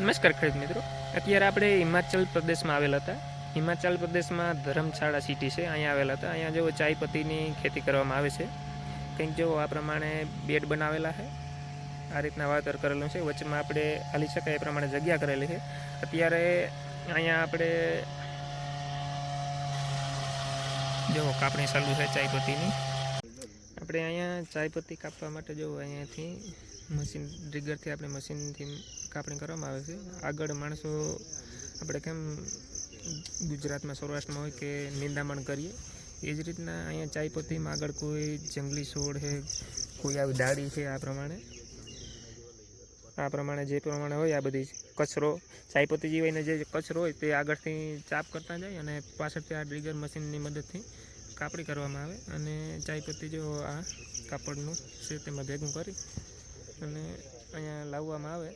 નમસ્કાર ખેડૂત મિત્રો. અત્યારે આપણે હિમાચલ પ્રદેશમાં આવેલા હતા. હિમાચલ પ્રદેશમાં ધરમશાળા સિટી છે. અહીંયા આવેલા હતા. અહીંયા જો ચાયપત્તીની ખેતી કરવામાં આવે છે. કંઈક જો આ પ્રમાણે બેડ બનાવેલા છે. આ રીતના વાવેતર કરેલું છે. વચમાં આપણે હાલી શકાય એ પ્રમાણે જગ્યા કરેલી છે. અત્યારે અહીંયા આપણે જો કાપણી ચાલુ છે ચાયપત્તીની. આપણે અહીંયા ચાયપત્તી કાપવા માટે જો અહીંયાથી મશીન ડ્રિગરથી આપણે મશીનથી કાપણી કરવામાં આવે છે. આગળ માણસો આપણે કેમ ગુજરાતમાં, સૌરાષ્ટ્રમાં હોય કે નિંદામણ કરીએ, એ જ રીતના અહીંયા ચાયપત્તીમાં આગળ કોઈ જંગલી છોડ છે, કોઈ આવી દાડી છે, આ પ્રમાણે. આ પ્રમાણે જે પ્રમાણે હોય આ બધી કચરો ચાયપત્તી જીવાઈને જે કચરો હોય તે આગળથી ચાપ કરતા જાય અને પાછળથી આ ડ્રિગર મશીનની મદદથી કાપણી કરવામાં આવે અને ચાયપત્તી જો આ કાપડનું છે તેમાં ભેગું કરી અને અહીંયા લાવવામાં આવે.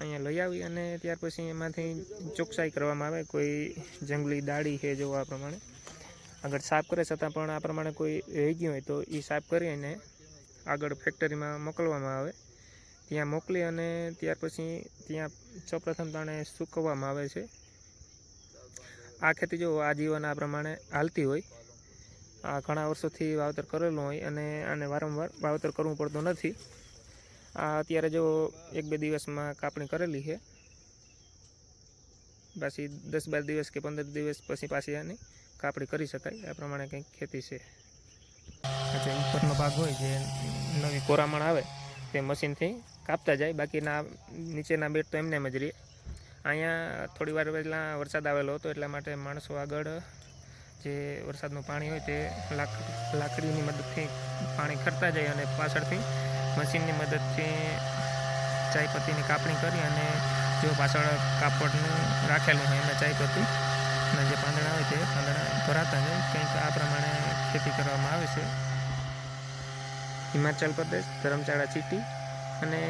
અહીંયા લઈ આવી અને ત્યાર પછી એમાંથી ચોકસાઈ કરવામાં આવે. કોઈ જંગલી દાડી છે જો આ પ્રમાણે. આગળ સાફ કરે છતાં પણ આ પ્રમાણે કોઈ રહી ગયું હોય તો એ સાફ કરી અને આગળ ફેક્ટરીમાં મોકલવામાં આવે. ત્યાં મોકલી અને ત્યાર પછી ત્યાં સૌપ્રથમ તાણે સૂકવવામાં આવે છે. આ ખેતી જો આજીવન આ પ્રમાણે હાલતી હોય, આ ઘણા વર્ષોથી વાવતર કરેલું હોય અને આને વારંવાર વાવેતર કરવું પડતું નથી. આ અત્યારે જો એક બે દિવસમાં કાપણી કરેલી છે. પછી દસ બાર દિવસ કે પંદર દિવસ પછી પાછી આની કાપણી કરી શકાય. આ પ્રમાણે કંઈક ખેતી છે. જે ઉપરનો ભાગ હોય જે નવી કોરામણ આવે, તે મશીનથી કાપતા જાય. બાકીના નીચેના બેટ તો એમને એમ જ રહે. અહીંયા થોડી વાર પહેલાં વરસાદ આવેલો હતો, એટલા માટે માણસો આગળ જે વરસાદનું પાણી હોય તે લાક, લાકડીની મદદથી પાણી ખરતા જાય અને પાછળથી મશીનની મદદથી ચાયપત્તીની કાપણી કરી અને જો પાછળ કાપડનું રાખેલું હોય એમાં ચાયપત્તી અને જે પાંદડા હોય તે પાંદડા ભરાતા હોય કંઈક આ પ્રમાણે ખેતી કરવામાં આવે છે. હિમાચલ પ્રદેશ, ધરમશાળા, સિટી અને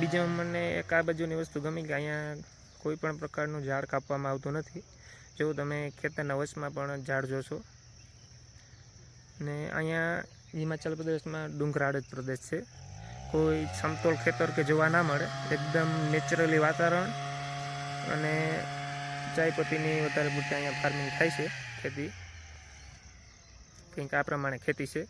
બીજા મને એક આ બાજુની વસ્તુ ગમી કે અહીંયા કોઈ પણ પ્રકારનું ઝાડ કાપવામાં આવતું નથી. જો તમે ખેતરના વચમાં પણ ઝાડ જોશો. ને અહીંયા હિમાચલ પ્રદેશમાં ડુંગરાળ પ્રદેશ છે. કોઈ સમતોલ ખેતર કે જોવા ના મળે. એકદમ નેચરલી વાતાવરણ અને ચાયપત્તીની વધારે પૂરતી અહીંયા ફાર્મિંગ થાય છે ખેતી. કંઈક આ પ્રમાણે ખેતી છે.